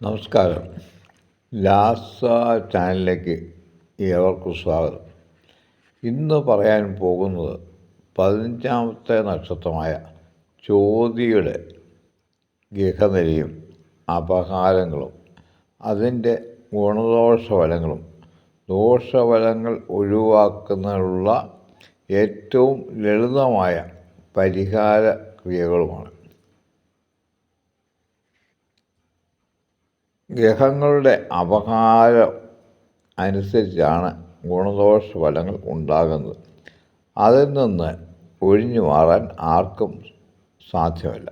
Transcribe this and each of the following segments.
നമസ്കാരം. ലാസ ചാനലിലേക്ക് ഏവർക്കും സ്വാഗതം. ഇന്ന് പറയാൻ പോകുന്നത് പതിനഞ്ചാമത്തെ നക്ഷത്രമായ ചോതിയുടെ ഗൃഹനിലയും അപഹാരങ്ങളും അതിന്റെ ഗുണദോഷഫലങ്ങളും ദോഷഫലങ്ങൾ ഒഴിവാക്കുന്നതിനുള്ള ഏറ്റവും ലളിതമായ പരിഹാര ക്രിയകളുമാണ് ഗ്രഹങ്ങളുടെ അപഹാരം അനുസരിച്ചാണ് ഗുണദോഷ ഫലങ്ങൾ ഉണ്ടാകുന്നത്. അതിൽ നിന്ന് ഒഴിഞ്ഞു മാറാൻ ആർക്കും സാധ്യമല്ല.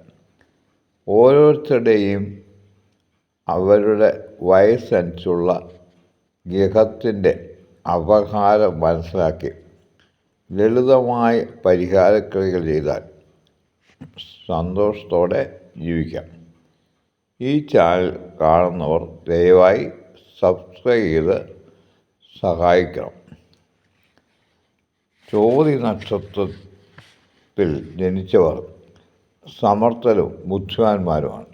ഓരോരുത്തരുടെയും അവരുടെ വയസ്സനുസരിച്ചുള്ള ഗ്രഹത്തിന്റെ അപഹാരം മനസ്സിലാക്കി ലളിതമായ പരിഹാരക്രിയകൾ ചെയ്താൽ സന്തോഷത്തോടെ ജീവിക്കാം. ഈ ചാനൽ കാണുന്നവർ ദയവായി സബ്സ്ക്രൈബ് ചെയ്ത് സഹായിക്കണം. ചോതി നക്ഷത്രത്തിൽ ജനിച്ചവർ സമർത്ഥരും ബുദ്ധിമാന്മാരുമാണ്.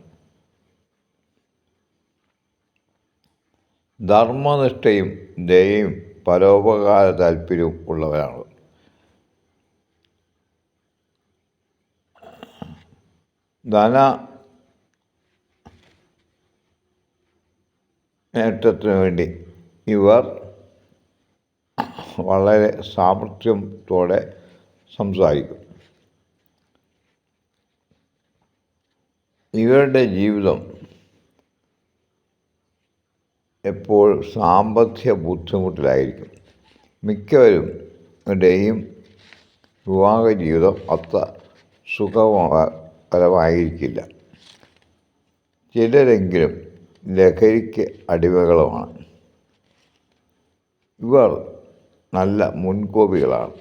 ധർമ്മനിഷ്ഠയും ദയയും പരോപകാര താല്പര്യവും ഉള്ളവരാണ്. ധന നേട്ടത്തിന് വേണ്ടി ഇവർ വളരെ സാമർഥ്യത്തോടെ സംസാരിക്കും. ഇവരുടെ ജീവിതം എപ്പോൾ സാമ്പത്തിക ബുദ്ധിമുട്ടിലായിരിക്കും. മിക്കവരും ഇവരുടെയും വിവാഹ ജീവിതം അത്ര സുഖകരമായിരിക്കില്ല. ചിലരെങ്കിലും ലഹരിക്ക് അടിമകളുമാണ് ഇവർ നല്ല മുൻകോപികളാണ്.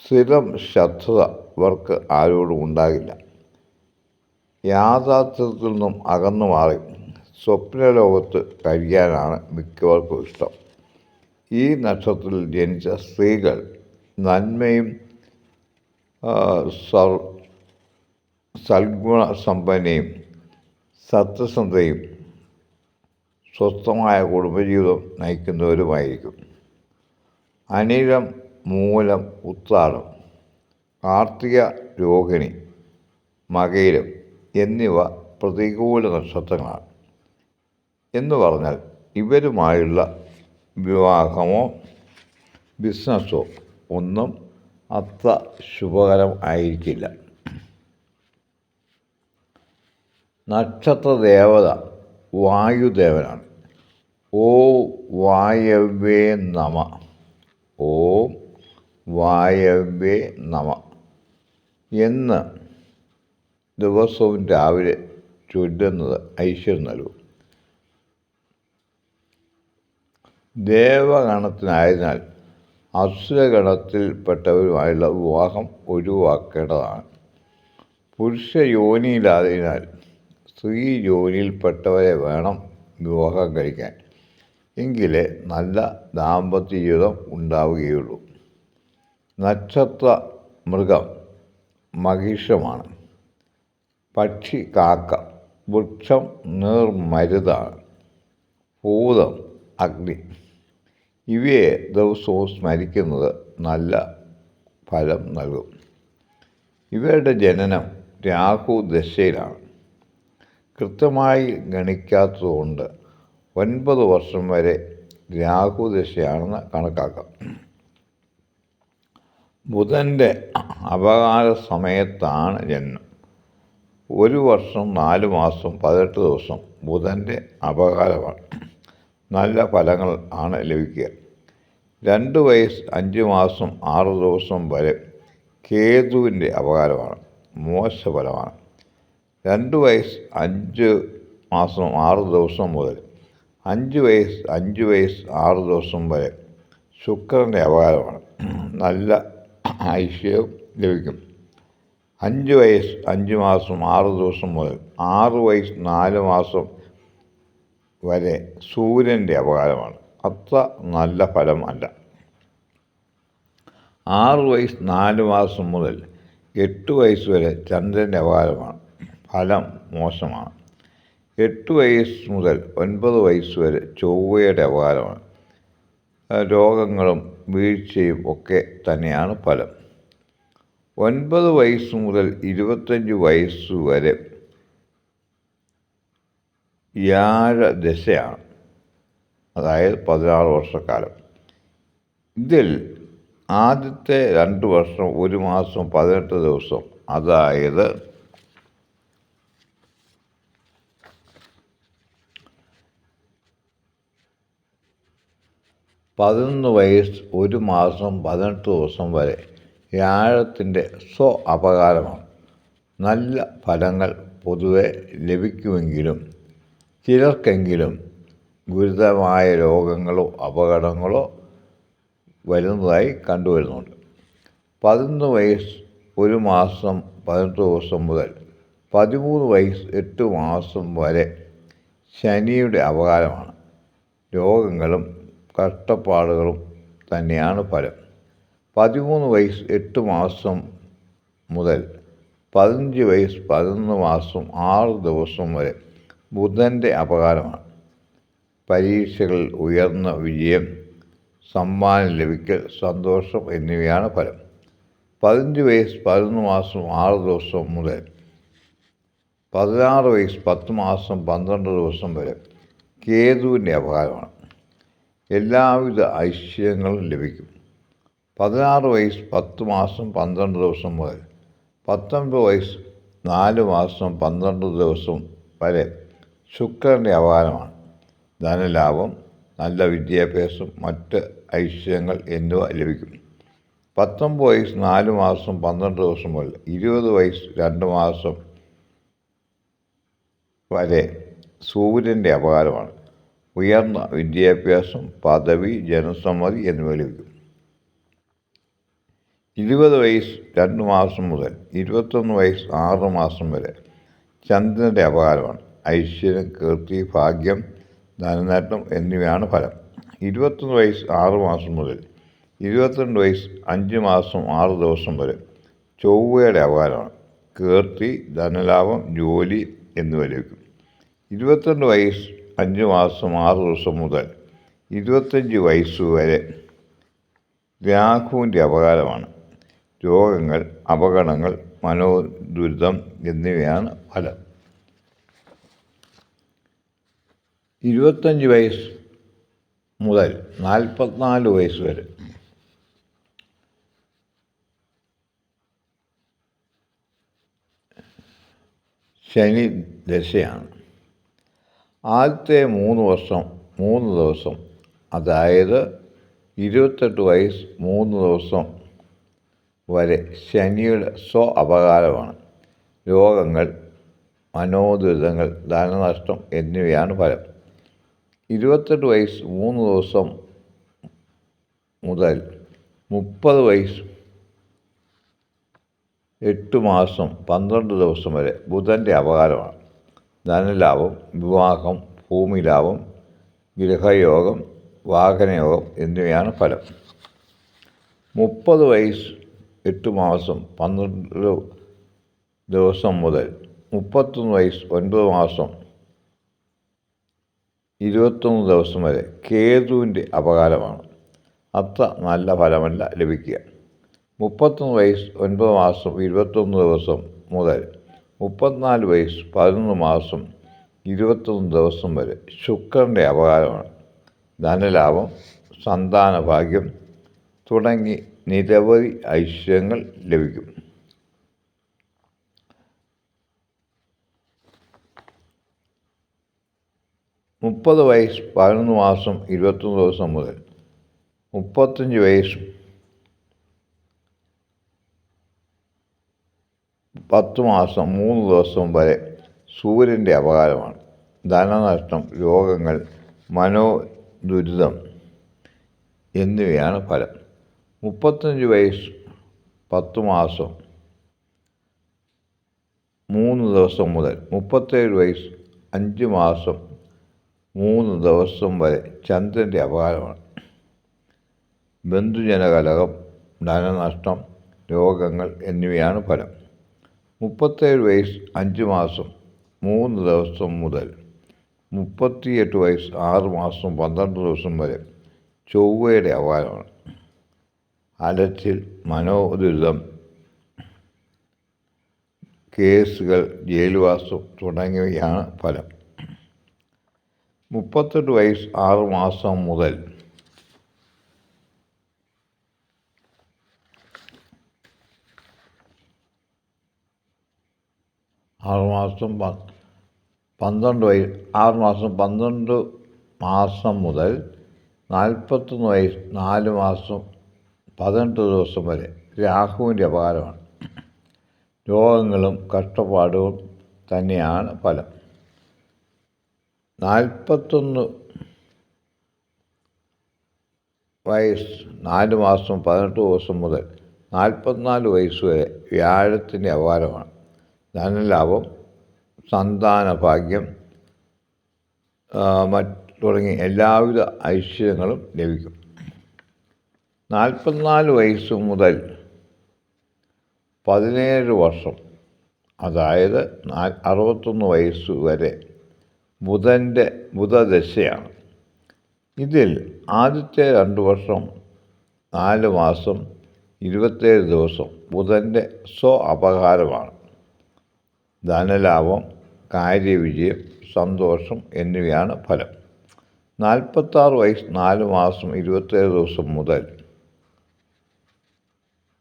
സ്ഥിരം ശത്രുത ഇവർക്ക് ആരോടും ഉണ്ടാകില്ല. യാഥാർത്ഥ്യത്തിൽ നിന്നും അകന്നു മാറി സ്വപ്നലോകത്ത് കഴിയാനാണ് മിക്കവർക്കും ഇഷ്ടം. ഈ നക്ഷത്രത്തിൽ ജനിച്ച സ്ത്രീകൾ നന്മയും സൽഗുണ സമ്പന്നയും സത്യസന്ധയും സ്വസ്ഥമായ കുടുംബജീവിതം നയിക്കുന്നവരുമായിരിക്കും. അനിഴം മൂലം ഉത്താടം കാർത്തിക രോഹിണി മകയിലും എന്നിവ പ്രതികൂല നക്ഷത്രങ്ങളാണ്. എന്ന് പറഞ്ഞാൽ ഇവരുമായുള്ള വിവാഹമോ ബിസിനസ്സോ ഒന്നും അത്ര ശുഭകരം ആയിരിക്കില്ല. നക്ഷത്ര ദേവത വായുദേവനാണ്. ഓ വായവേ നമ. ഓ വായവേ നമ. എന്ന് ദിവസവും രാവിലെ ചൊല്ലുന്നത് ഐശ്വര്യം നൽകും. ദേവഗണത്തിനായതിനാൽ അസുരഗണത്തിൽപ്പെട്ടവരുമായുള്ള വിവാഹം ഒഴിവാക്കേണ്ടതാണ്. പുരുഷ യോനിയിലായതിനാൽ സ്ത്രീ ജോലിയിൽപ്പെട്ടവരെ വേണം വിവാഹം കഴിക്കാൻ. എങ്കിലേ നല്ല ദാമ്പത്യ ജീവിതം ഉണ്ടാവുകയുള്ളൂ. നക്ഷത്ര മൃഗം മഹിഷമാണ്. പക്ഷി കാക്ക വൃക്ഷം നീർമരുതാണ് ഭൂതം അഗ്നി. ഇവയെ ദിവസവും സ്മരിക്കുന്നത് നല്ല ഫലം നൽകും. ഇവരുടെ ജനനം രാഹു ദശയിലാണ്. കൃത്യമായി ഗണിക്കാത്തതുകൊണ്ട് ഒൻപത് വർഷം വരെ രാഹുദശയാണെന്ന് കണക്കാക്കാം. ബുധന്റെ അപകാല സമയത്താണ് ജന്മം. ഒരു വർഷം നാല് മാസം പതിനെട്ട് ദിവസം ബുധന്റെ അപകാലമാണ് നല്ല ഫലങ്ങൾ ആണ് ലഭിക്കുക. രണ്ട് വയസ്സ് അഞ്ച് മാസം ആറ് ദിവസം വരെ കേതുവിന്റെ അപകാരമാണ്. മോശഫലമാണ്. രണ്ട് വയസ്സ് അഞ്ച് മാസം ആറ് ദിവസം മുതൽ. അഞ്ച് വയസ്സ് അഞ്ച് വയസ്സ് ആറ് ദിവസം വരെ ശുക്രന്റെ അപകാരമാണ്. നല്ല ഐശ്വര്യം ലഭിക്കും. അഞ്ച് വയസ്സ് അഞ്ച് മാസം ആറ് ദിവസം മുതൽ. ആറ് വയസ്സ് നാല് മാസം വരെ സൂര്യന്റെ അപകാരമാണ്. അത്ര നല്ല ഫലം അല്ല. ആറ് വയസ്സ് നാല് മാസം മുതൽ എട്ട് വയസ്സ് വരെ ചന്ദ്രന്റെ അപകാരമാണ്. ഫലം മോശമാണ്. എട്ട് വയസ്സ് മുതൽ ഒൻപത് വയസ്സ് വരെ ചൊവ്വയുടെ അപകാരമാണ്. രോഗങ്ങളും വീഴ്ചയും ഒക്കെ തന്നെയാണ് ഫലം. ഒൻപത് വയസ്സ് മുതൽ ഇരുപത്തഞ്ച് വയസ്സ് വരെ വ്യാഴ ദശയാണ് അതായത് പതിനാറ് വർഷക്കാലം. ഇതിൽ ആദ്യത്തെ രണ്ട് വർഷം ഒരു മാസം പതിനെട്ട് ദിവസം. അതായത് പതിനൊന്ന് വയസ്സ് ഒരു മാസം പതിനെട്ട് ദിവസം വരെ വ്യാഴത്തിന്റെ സ്വ അപകാരമാണ് നല്ല ഫലങ്ങൾ പൊതുവെ ലഭിക്കുമെങ്കിലും ചിലർക്കെങ്കിലും ഗുരുതരമായ രോഗങ്ങളോ അപകടങ്ങളോ വരുന്നതായി കണ്ടുവരുന്നുണ്ട്. പതിനൊന്ന് വയസ്സ് ഒരു മാസം പതിനെട്ട് ദിവസം മുതൽ പതിമൂന്ന് വയസ്സ് എട്ട് മാസം വരെ ശനിയുടെ അപകാരമാണ്. രോഗങ്ങളും കഷ്ടപ്പാടുകളും തന്നെയാണ് ഫലം. പതിമൂന്ന് വയസ്സ് എട്ട് മാസം മുതൽ പതിനഞ്ച് വയസ്സ് പതിനൊന്ന് മാസം ആറ് ദിവസം വരെ ബുധന്റെ അപകാരമാണ്. പരീക്ഷകളിൽ ഉയർന്ന വിജയം സമ്മാനം ലഭിക്കൽ സന്തോഷം എന്നിവയാണ് ഫലം. പതിനഞ്ച് വയസ്സ് പതിനൊന്ന് മാസം ആറ് ദിവസം മുതൽ പതിനാറ് വയസ്സ് പത്ത് മാസം പന്ത്രണ്ട് ദിവസം വരെ കേതുവിന്റെ അപകാരമാണ്. എല്ലാവിധ ഐശ്വര്യങ്ങളും ലഭിക്കും. പതിനാറ് വയസ്സ് പത്ത് മാസം പന്ത്രണ്ട് ദിവസം മുതൽ പത്തൊൻപത് വയസ്സ് നാല് മാസം പന്ത്രണ്ട് ദിവസം വരെ ശുക്രന്റെ അപകാരമാണ്. ധനലാഭം നല്ല വിദ്യാഭ്യാസം മറ്റ് ഐശ്വര്യങ്ങൾ എന്നിവ ലഭിക്കും. പത്തൊമ്പത് വയസ്സ് നാല് മാസം പന്ത്രണ്ട് ദിവസം മുതൽ ഇരുപത് വയസ്സ് രണ്ട് മാസം വരെ സൂര്യന്റെ അപകാരമാണ്. ഉയർന്ന വിദ്യാഭ്യാസം പദവി ജനസമ്മതി എന്നിവ ലഭിക്കും. ഇരുപത് വയസ്സ് രണ്ട് മാസം മുതൽ ഇരുപത്തൊന്ന് വയസ്സ് ആറ് മാസം വരെ ചന്ദ്രന്റെ അപകാരമാണ്. ഐശ്വര്യം കീർത്തി ഭാഗ്യം ധനനേട്ടം എന്നിവയാണ് ഫലം. ഇരുപത്തൊന്ന് വയസ്സ് ആറ് മാസം മുതൽ ഇരുപത്തിരണ്ട് വയസ്സ് അഞ്ച് മാസം ആറ് ദിവസം വരെ ചൊവ്വയുടെ അപകാരമാണ്. കീർത്തി ധനലാഭം ജോലി എന്നിവ ലഭിക്കും. ഇരുപത്തിരണ്ട് വയസ്സ് അഞ്ച് മാസം ആറ് ദിവസം മുതൽ ഇരുപത്തഞ്ച് വയസ്സ് വരെ രാഹുവിന്റെ അപകാരമാണ്. രോഗങ്ങൾ അപകടങ്ങൾ മനോദുരിതം എന്നിവയാണ് ഫലം. ഇരുപത്തഞ്ച് വയസ്സ് മുതൽ നാൽപ്പത്തിനാല് വയസ്സ് വരെ. ശനി ദശയാണ്. ആദ്യത്തെ മൂന്ന് വർഷം മൂന്ന് ദിവസം അതായത് ഇരുപത്തെട്ട് വയസ്സ് മൂന്ന് ദിവസം വരെ ശനിയുടെ സ്വ അപകാരമാണ്. രോഗങ്ങൾ മനോദുരിതങ്ങൾ ധനനഷ്ടം എന്നിവയാണ് ഫലം. ഇരുപത്തെട്ട് വയസ്സ് മൂന്ന് ദിവസം മുതൽ മുപ്പത് വയസ്സ് എട്ട് മാസം പന്ത്രണ്ട് ദിവസം വരെ ബുധന്റെ അപകാരമാണ്. ധനലാഭം വിവാഹം ഭൂമിലാഭം ഗൃഹയോഗം വാഹനയോഗം എന്നിവയാണ് ഫലം. മുപ്പത് വയസ്സ് എട്ട് മാസം പന്ത്രണ്ട് ദിവസം മുതൽ മുപ്പത്തൊന്ന് വയസ്സ് ഒൻപത് മാസം ഇരുപത്തൊന്ന് ദിവസം വരെ കേതുവിന്റെ അപകാരമാണ്. അത്ര നല്ല ഫലമല്ല ലഭിക്കുക. മുപ്പത്തൊന്ന് വയസ്സ് ഒൻപത് മാസം ഇരുപത്തൊന്ന് ദിവസം മുതൽ മുപ്പത്തിനാല് വയസ്സ് പതിനൊന്ന് മാസം ഇരുപത്തൊന്ന് ദിവസം വരെ ശുക്രന്റെ അപകാരമാണ്. ധനലാഭം സന്താന ഭാഗ്യം തുടങ്ങി നിരവധി ഐശ്വര്യങ്ങൾ ലഭിക്കും. മുപ്പത് വയസ്സ് പതിനൊന്ന് മാസം ഇരുപത്തൊന്ന് ദിവസം മുതൽ മുപ്പത്തഞ്ച് വയസ്സ് പത്ത് മാസം മൂന്ന് ദിവസം വരെ സൂര്യന്റെ അപകാരമാണ്. ധനനഷ്ടം രോഗങ്ങൾ മനോദുരിതം എന്നിവയാണ് ഫലം. മുപ്പത്തഞ്ച് വയസ്സ് പത്ത് മാസം മൂന്ന് ദിവസം മുതൽ മുപ്പത്തേഴ് വയസ്സ് അഞ്ച് മാസം മൂന്ന് ദിവസം വരെ ചന്ദ്രന്റെ അപകാരമാണ്. ബന്ധുജനകലകം ധനനഷ്ടം രോഗങ്ങൾ എന്നിവയാണ് ഫലം. മുപ്പത്തേഴ് വയസ്സ് അഞ്ച് മാസം മൂന്ന് ദിവസം മുതൽ മുപ്പത്തിയെട്ട് വയസ്സ് ആറ് മാസം പന്ത്രണ്ട് ദിവസം വരെ ചൊവ്വയുടെ അവാരമാണ്. അലച്ചിൽ മനോദുരിതം കേസുകൾ ജയിൽവാസം തുടങ്ങിയവയാണ് ഫലം. മുപ്പത്തെട്ട് വയസ്സ് ആറ് മാസം മുതൽ ആറുമാസം പന്ത്രണ്ട് വയസ്സ് ആറ് മാസം പന്ത്രണ്ട് മാസം മുതൽ നാൽപ്പത്തൊന്ന് വയസ്സ് നാല് മാസം പതിനെട്ട് ദിവസം വരെ രാഹുവിന്റെ അപകാരമാണ്. രോഗങ്ങളും കഷ്ടപ്പാടുകളും തന്നെയാണ് ഫലം. നാൽപ്പത്തൊന്ന് വയസ്സ് നാല് മാസം പതിനെട്ട് ദിവസം മുതൽ നാൽപ്പത്തിനാല് വയസ്സ് വരെ വ്യാഴത്തിന്റെ അപകാരമാണ്. ധനലാഭം സന്താന ഭാഗ്യം തുടങ്ങി എല്ലാവിധ ഐശ്വര്യങ്ങളും ലഭിക്കും. നാൽപ്പത്തിനാല് വയസ്സ് മുതൽ പതിനേഴ് വർഷം അതായത് അറുപത്തൊന്ന് വയസ്സ് വരെ ബുധന്റെ ബുധദശയാണ്. ഇതിൽ ആദ്യത്തെ രണ്ട് വർഷം നാല് മാസം ഇരുപത്തേഴ് ദിവസം ബുധന്റെ സ്വ അപകാരമാണ്. ധനലാഭം കാര്യവിജയം സന്തോഷം എന്നിവയാണ് ഫലം. നാൽപ്പത്താറ് വയസ്സ് നാല് മാസം ഇരുപത്തേഴ് ദിവസം മുതൽ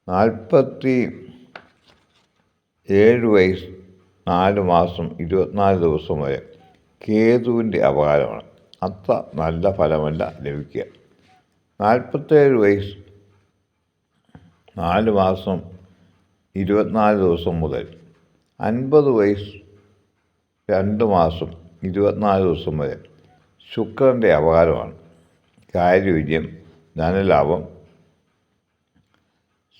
നാൽപ്പത്തി ഏഴ് വയസ്സ് നാല് മാസം ഇരുപത്തിനാല് ദിവസം വരെ കേതുവിന്റെ അപകാരമാണ്. അത്ര നല്ല ഫലമല്ല ലഭിക്കുക. നാൽപ്പത്തേഴ് വയസ്സ് നാല് മാസം ഇരുപത്തിനാല് ദിവസം മുതൽ അൻപത് വയസ്സ് രണ്ട് മാസം ഇരുപത്തിനാല് ദിവസം വരെ ശുക്രന്റെ അപകാരമാണ്. കാര്യവിജയം ധനലാഭം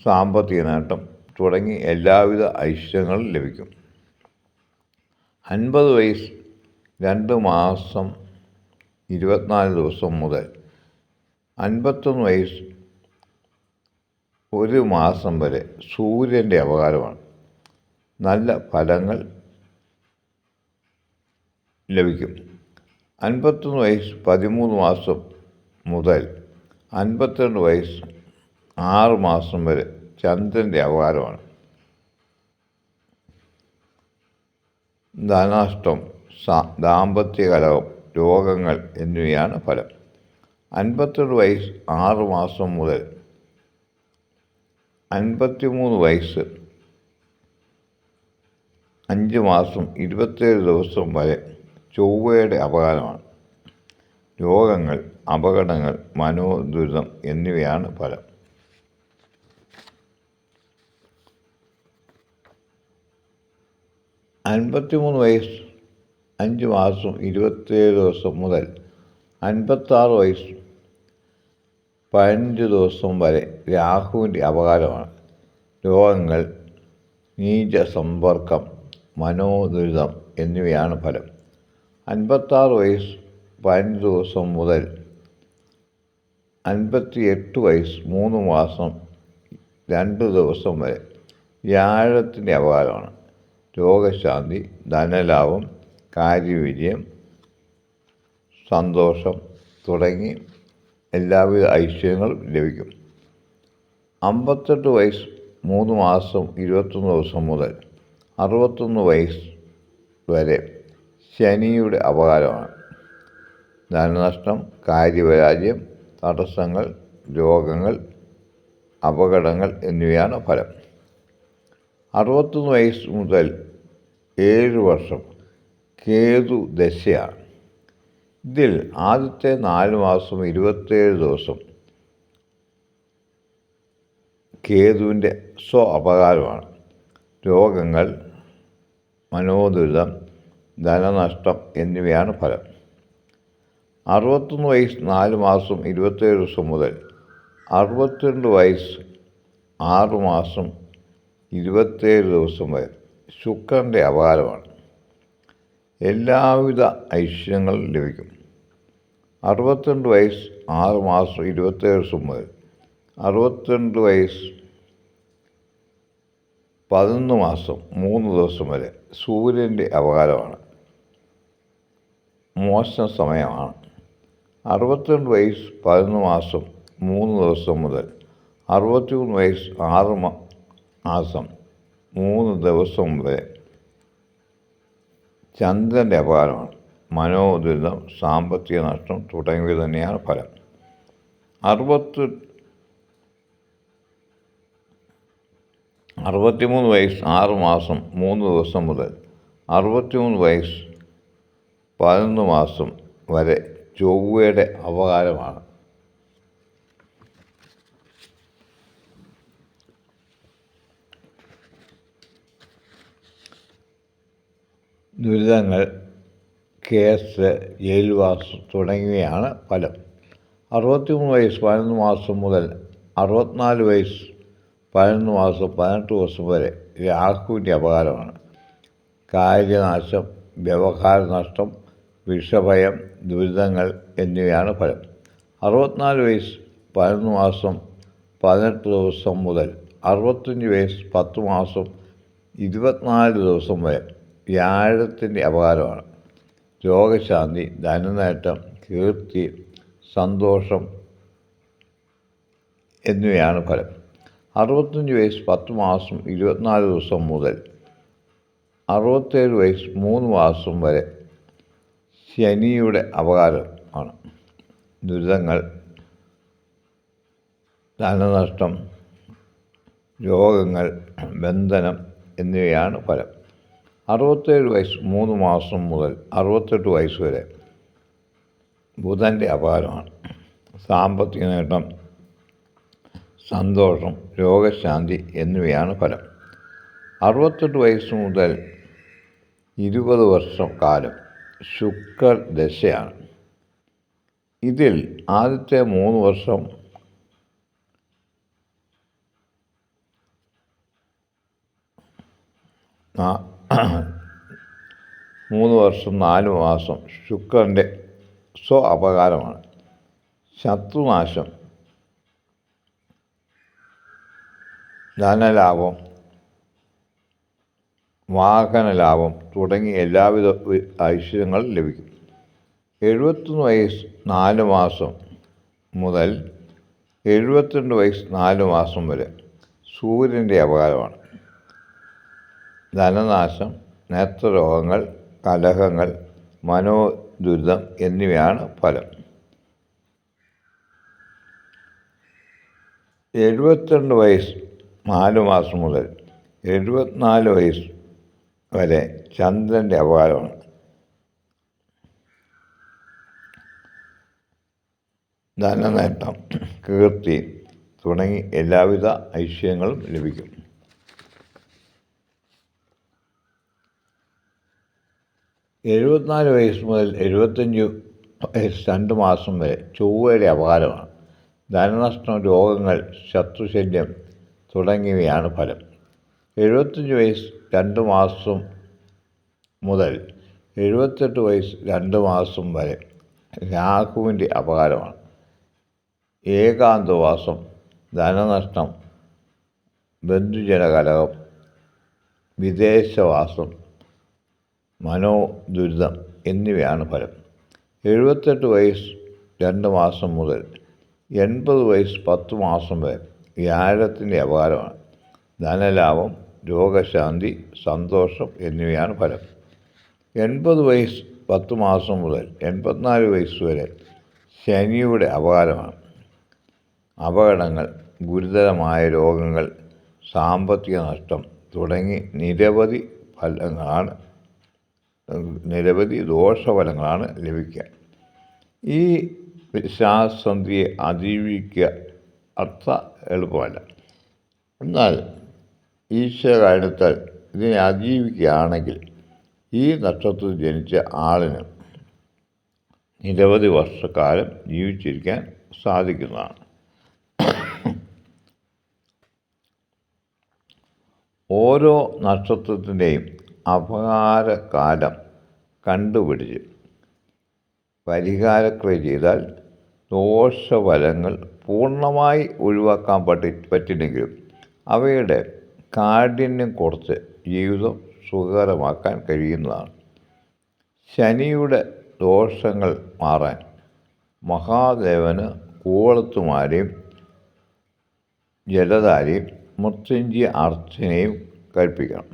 സാമ്പത്തിക നേട്ടം തുടങ്ങി എല്ലാവിധ ഐശ്വര്യങ്ങളും ലഭിക്കും. അൻപത് വയസ്സ് രണ്ട് മാസം ഇരുപത്തിനാല് ദിവസം മുതൽ അൻപത്തൊന്ന് വയസ്സ് ഒരു മാസം വരെ സൂര്യന്റെ അപകാരമാണ്. നല്ല ഫലങ്ങൾ ലഭിക്കും. അൻപത്തൊന്ന് വയസ്സ് പതിമൂന്ന് മാസം മുതൽ അൻപത്തിരണ്ട് വയസ്സ് ആറ് മാസം വരെ ചന്ദ്രന്റെ അപകാരമാണ് ധനാഷ്ടം ദാമ്പത്യ കലഹം രോഗങ്ങൾ എന്നിവയാണ് ഫലം. അൻപത്തിരണ്ട് വയസ്സ് ആറ് മാസം മുതൽ അൻപത്തിമൂന്ന് വയസ്സ് അഞ്ച് മാസം ഇരുപത്തേഴ് ദിവസം വരെ ചൊവ്വയുടെ അപകാരമാണ്. രോഗങ്ങൾ അപകടങ്ങൾ മനോദുരിതം എന്നിവയാണ് ഫലം. അൻപത്തിമൂന്ന് വയസ്സ് അഞ്ച് മാസം ഇരുപത്തേഴ് ദിവസം മുതൽ അൻപത്താറ് വയസ്സ് പതിനഞ്ച് ദിവസം വരെ രാഹുവിന്റെ അപകാരമാണ്. രോഗങ്ങൾ നീച സമ്പർക്കം മനോദുരിതം എന്നിവയാണ് ഫലം. അൻപത്താറ് വയസ്സ് പതിനഞ്ച് ദിവസം മുതൽ അൻപത്തി എട്ട് വയസ്സ് മൂന്ന് മാസം രണ്ട് ദിവസം വരെ വ്യാഴത്തിന്റെ അപകാരമാണ്. രോഗശാന്തി ധനലാഭം കാര്യവിജയം സന്തോഷം തുടങ്ങി എല്ലാവിധ ഐശ്വര്യങ്ങളും ലഭിക്കും. അമ്പത്തെട്ട് വയസ്സ് മൂന്ന് മാസം ഇരുപത്തൊന്ന് ദിവസം മുതൽ അറുപത്തൊന്ന് വയസ്സ് വരെ ശനിയുടെ അപകാരമാണ്. ധനനഷ്ടം കാര്യപരാജയം തടസ്സങ്ങൾ രോഗങ്ങൾ അപകടങ്ങൾ എന്നിവയാണ് ഫലം. അറുപത്തൊന്ന് വയസ്സ് മുതൽ ഏഴ് വർഷം കേതു ദശയാണ്. ഇതിൽ ആദ്യത്തെ നാല് മാസം ഇരുപത്തേഴ് ദിവസം കേതുവിന്റെ സ്വ അപകാരമാണ്. രോഗങ്ങൾ മനോദുരിതം ധനനഷ്ടം എന്നിവയാണ് ഫലം. അറുപത്തൊന്ന് വയസ്സ് നാല് മാസം ഇരുപത്തേഴ് ദിവസം മുതൽ അറുപത്തിരണ്ട് വയസ്സ് ആറ് മാസം ഇരുപത്തേഴ് ദിവസം വരെ ശുക്രന്റെ അപകാരമാണ്. എല്ലാവിധ ഐശ്വര്യങ്ങളും ലഭിക്കും. അറുപത്തിരണ്ട് വയസ്സ് ആറ് മാസം ഇരുപത്തേഴ് ദിവസം മുതൽ അറുപത്തിരണ്ട് വയസ്സ് പതിനൊന്ന് മാസം മൂന്ന് ദിവസം വരെ സൂര്യന്റെ അപകാരമാണ് മോശം സമയമാണ്. അറുപത്തിരണ്ട് വയസ്സ് പതിനൊന്ന് മാസം മൂന്ന് ദിവസം മുതൽ അറുപത്തിമൂന്ന് വയസ്സ് ആറ് മാസം മൂന്ന് ദിവസം വരെ ചന്ദ്രന്റെ അപകാരമാണ് മനോദുരിതം സാമ്പത്തിക നഷ്ടം തുടങ്ങിയവ തന്നെയാണ് ഫലം. അറുപത്തി അറുപത്തിമൂന്ന് വയസ്സ് ആറ് മാസം മൂന്ന് ദിവസം മുതൽ അറുപത്തിമൂന്ന് വയസ്സ് പതിനൊന്ന് മാസം വരെ ചൊവ്വയുടെ അവകാരമാണ്. ദുരിതങ്ങൾ കേസ് ജയിൽവാസം തുടങ്ങിയവയാണ് ഫലം. അറുപത്തിമൂന്ന് വയസ്സ് പതിനൊന്ന് മാസം മുതൽ അറുപത്തിനാല് വയസ്സ് പതിനൊന്ന് മാസം പതിനെട്ട് ദിവസം വരെ രാഹുവിന്റെ അപകാരമാണ്. കാര്യനാശം വ്യവഹാര നഷ്ടം വിഷഭയം ദുരിതങ്ങൾ എന്നിവയാണ് ഫലം. അറുപത്തിനാല് വയസ്സ് പതിനൊന്ന് മാസം പതിനെട്ട് ദിവസം മുതൽ അറുപത്തഞ്ച് വയസ്സ് പത്ത് മാസം ഇരുപത്തിനാല് ദിവസം വരെ വ്യാഴത്തിന്റെ അപകാരമാണ്. രോഗശാന്തി ധനനേട്ടം കീർത്തി സന്തോഷം എന്നിവയാണ് ഫലം. അറുപത്തഞ്ച് വയസ്സ് പത്ത് മാസം ഇരുപത്തിനാല് ദിവസം മുതൽ അറുപത്തേഴ് വയസ്സ് മൂന്ന് മാസം വരെ ശനിയുടെ അപകാരം ആണ്. ദുരിതങ്ങൾ ധനനഷ്ടം രോഗങ്ങൾ ബന്ധനം എന്നിവയാണ് ഫലം. അറുപത്തേഴ് വയസ്സ് മൂന്ന് മാസം മുതൽ അറുപത്തെട്ട് വയസ്സ് വരെ ബുധന്റെ അപകാരമാണ്. സാമ്പത്തിക നേട്ടം സന്തോഷം രോഗശാന്തി എന്നിവയാണ് ഫലം. അറുപത്തെട്ട് വയസ്സ് മുതൽ ഇരുപത് വർഷം കാലം ശുക്ര ദശയാണ് ഇതിൽ ആദ്യത്തെ മൂന്ന് വർഷം മൂന്ന് വർഷം നാല് മാസം ശുക്രന്റെ സ്വ അപകാരമാണ്. ശത്രുനാശം ധനലാഭം വാഹനലാഭം തുടങ്ങി എല്ലാവിധ ഐശ്വര്യങ്ങളും ലഭിക്കും. എഴുപത്തൊന്ന് വയസ്സ് നാല് മാസം മുതൽ എഴുപത്തിരണ്ട് വയസ്സ് നാല് മാസം വരെ സൂര്യന്റെ അപകാരമാണ്. ധനനാശം നേത്രരോഗങ്ങൾ കലഹങ്ങൾ മനോദുരിതം എന്നിവയാണ് ഫലം. എഴുപത്തിരണ്ട് വയസ്സ് നാല് മാസം മുതൽ എഴുപത്തിനാല് വയസ്സ് വരെ ചന്ദ്രന്റെ അപകാരമാണ്. ധനനേട്ടം കീർത്തി തുടങ്ങി എല്ലാവിധ ഐശ്വര്യങ്ങളും ലഭിക്കും. എഴുപത്തിനാല് വയസ്സ് മുതൽ എഴുപത്തഞ്ച് വയസ്സ് രണ്ട് മാസം വരെ ചൊവ്വയുടെ അപകാരമാണ്. ധനനഷ്ടം രോഗങ്ങൾ ശത്രുശല്യം തുടങ്ങിയവയാണ് ഫലം. എഴുപത്തഞ്ച് വയസ്സ് രണ്ട് മാസം മുതൽ എഴുപത്തെട്ട് വയസ്സ് രണ്ട് മാസം വരെ രാഹുവിന്റെ അപകാരമാണ്. ഏകാന്തവാസം ധനനഷ്ടം ബന്ധുജനകലഹം വിദേശവാസം മനോദുരിതം എന്നിവയാണ് ഫലം. എഴുപത്തെട്ട് വയസ്സ് രണ്ട് മാസം മുതൽ എൺപത് വയസ്സ് പത്ത് മാസം വരെ വ്യാഴത്തിന്റെ അപകാരമാണ്. ധനലാഭം രോഗശാന്തി സന്തോഷം എന്നിവയാണ് ഫലം. എൺപത് വയസ്സ് പത്ത് മാസം മുതൽ എൺപത്തിനാല് വയസ്സ് വരെ ശനിയുടെ അപകാരമാണ്. അപകടങ്ങൾ ഗുരുതരമായ രോഗങ്ങൾ സാമ്പത്തിക നഷ്ടം തുടങ്ങി നിരവധി ഫലങ്ങളാണ് നിരവധി ദോഷഫലങ്ങളാണ് ലഭിക്കുക. ഈ വിശ്വാസന്ധിയെ അതിജീവിക്കുക അത്ര എളുപ്പമല്ല. എന്നാൽ ഈശ്വരായണത്താൽ ഇതിനെ അതിജീവിക്കുകയാണെങ്കിൽ ഈ നക്ഷത്രത്തിൽ ജനിച്ച ആളിന് നിരവധി വർഷക്കാലം ജീവിച്ചിരിക്കാൻ സാധിക്കുന്നതാണ്. ഓരോ നക്ഷത്രത്തിന്റെയും അപകാരകാലം കണ്ടുപിടിച്ച് പരിഹാരക്രിയ ചെയ്താൽ ദോഷഫലങ്ങൾ പൂർണമായി ഒഴിവാക്കാൻ പറ്റി പറ്റില്ലെങ്കിലും അവയുടെ കാഠിന്യം കുറച്ച് ജീവിതം സുഖകരമാക്കാൻ കഴിയുന്നതാണ്. ശനിയുടെ ദോഷങ്ങൾ മാറാൻ മഹാദേവന് കൂവളത്തുമാരെയും ജലധാരയും മൃത്യുഞ്ജയ അർച്ചനയും കഴിപ്പിക്കണം.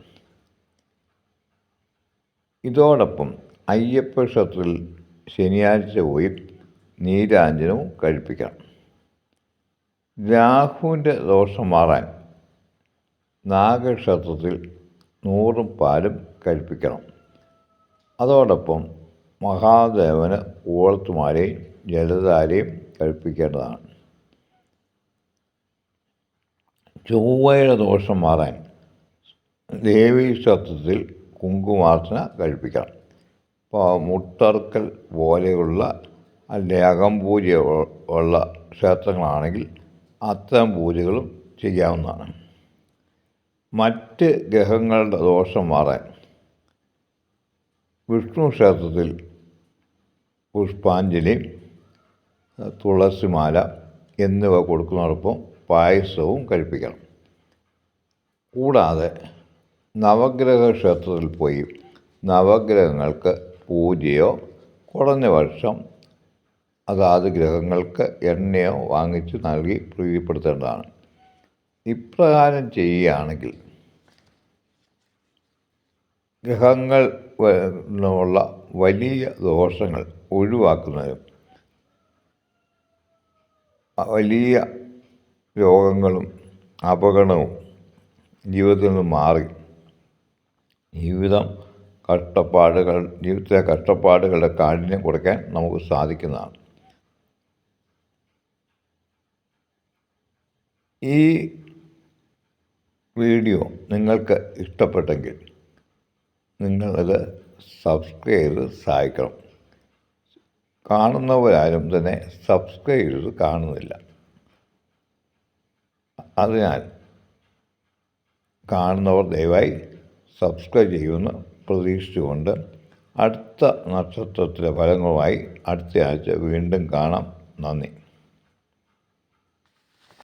ഇതോടൊപ്പം അയ്യപ്പ ക്ഷേത്രത്തിൽ ശനിയാഴ്ച പോയി നീരാഞ്ജനവും കഴിപ്പിക്കണം. രാഹുവിന്റെ ദോഷം മാറാൻ നാഗക്ഷേത്രത്തിൽ നൂറും പാലും കഴിപ്പിക്കണം. അതോടൊപ്പം മഹാദേവന് ഊളത്തുമാരെയും ജലധാരയും കഴിപ്പിക്കേണ്ടതാണ്. ചൊവ്വയുടെ ദോഷം മാറാൻ ദേവീക്ഷേത്രത്തിൽ കുങ്കുമാർച്ചന കഴിപ്പിക്കണം. ഇപ്പോൾ മുട്ടർക്കൽ പോലെയുള്ള അല്ലെ അകംപൂജ ഉള്ള ക്ഷേത്രങ്ങളാണെങ്കിൽ അത്തരം പൂജകളും ചെയ്യാവുന്നതാണ്. മറ്റ് ഗ്രഹങ്ങളുടെ ദോഷം മാറാൻ വിഷ്ണു ക്ഷേത്രത്തിൽ പുഷ്പാഞ്ജലി തുളസിമാല എന്നിവ കൊടുക്കുന്നതോടൊപ്പം പായസവും കഴിപ്പിക്കണം. കൂടാതെ നവഗ്രഹ ക്ഷേത്രത്തിൽ പോയി നവഗ്രഹങ്ങൾക്ക് പൂജയോ കുറഞ്ഞ വർഷം അതാത് ഗ്രഹങ്ങൾക്ക് എണ്ണയോ വാങ്ങിച്ചു നൽകി പ്രീതിപ്പെടുത്തേണ്ടതാണ്. ഇപ്രകാരം ചെയ്യുകയാണെങ്കിൽ ഗ്രഹങ്ങൾ ഉള്ള വലിയ ദോഷങ്ങൾ ഒഴിവാക്കുന്നതിനും വലിയ രോഗങ്ങളും അപകടവും ജീവിതത്തിൽ നിന്ന് മാറി ജീവിതം കഷ്ടപ്പാടുകൾ ജീവിതത്തിലെ കഷ്ടപ്പാടുകളുടെ കാഠിന്യം കുറയ്ക്കാൻ നമുക്ക് സാധിക്കുന്നതാണ്. ഈ വീഡിയോ നിങ്ങൾക്ക് ഇഷ്ടപ്പെട്ടെങ്കിൽ നിങ്ങളത് സബ്സ്ക്രൈബ് ചെയ്ത് സഹായിക്കണം. കാണുന്നവരാരും തന്നെ സബ്സ്ക്രൈബ് ചെയ്ത് കാണുന്നില്ല. അതിനാൽ കാണുന്നവർ ദയവായി സബ്സ്ക്രൈബ് ചെയ്യുമെന്ന് പ്രതീക്ഷിച്ചുകൊണ്ട് അടുത്ത നക്ഷത്രത്തിലെ ഫലങ്ങളുമായി അടുത്ത ആഴ്ച വീണ്ടും കാണാം. നന്ദി.